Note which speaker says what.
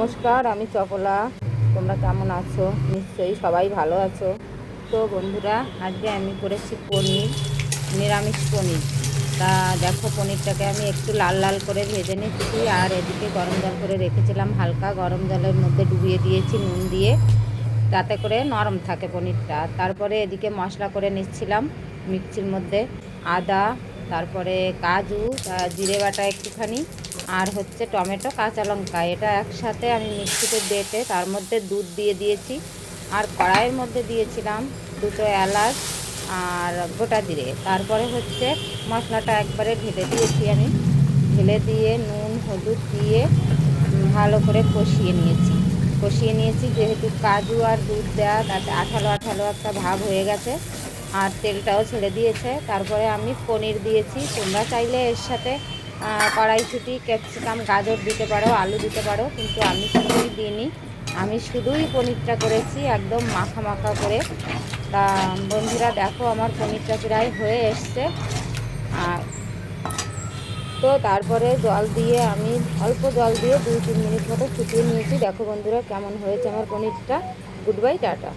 Speaker 1: নমস্কার, আমি চপলা। তোমরা কেমন আছো? নিশ্চয়ই সবাই ভালো আছো। তো বন্ধুরা, আজকে আমি করেছি পনির, নিরামিষ পনির। তা দেখো, পনিরটাকে আমি একটু লাল লাল করে ভেজে নিচ্ছি, আর এদিকে গরম জল করে রেখেছিলাম, হালকা গরম জলের মধ্যে ডুবিয়ে দিয়েছি নুন দিয়ে তাতে করে নরম থাকে পনিরটা। তারপরে এদিকে মশলা করে নিচ্ছিলাম মিক্সির মধ্যে আদা, তারপরে কাজু জিরে বাটা একটুখানি আর হচ্ছে টমেটো, কাঁচা লঙ্কা। এটা একসাথে আমি মিক্সিতে বেটে তার মধ্যে দুধ দিয়ে দিয়েছি। আর কড়াইয়ের মধ্যে দিয়েছিলাম দুটো এলাচ আর গোটা জিরে। তারপরে হচ্ছে মশলাটা একবারে ঢেলে দিয়েছি আমি। ঢেলে দিয়ে নুন, হলুদ দিয়ে ভালো করে কষিয়ে নিয়েছি। কষিয়ে নিয়েছি, যেহেতু কাজু আর দুধ দেওয়া তাতে আঠালো আঠালো একটা ভাব হয়ে গেছে। আর তেলটাও ছেড়ে দিয়েছে। তারপরে আমি পনির দিয়েছি। তোমরা চাইলে এর সাথে কড়াইশুঁটি, ক্যাপসিকাম, গাজর দিতে পারো, আলু দিতে পারো, কিন্তু আমি কিছুই দিইনি। আমি শুধুই পনিরটা করেছি, একদম মাখা মাখা করে। তা, বন্ধুরা, দেখো আমার পনিরটা প্রায় হয়ে এসছে। আর তো তারপরে জল দিয়ে আমি অল্প জল দিয়ে দুই তিন মিনিট মতো ফুটিয়ে নিয়েছি। দেখো বন্ধুরা, কেমন হয়েছে আমার পনিরটা। Good bye tata.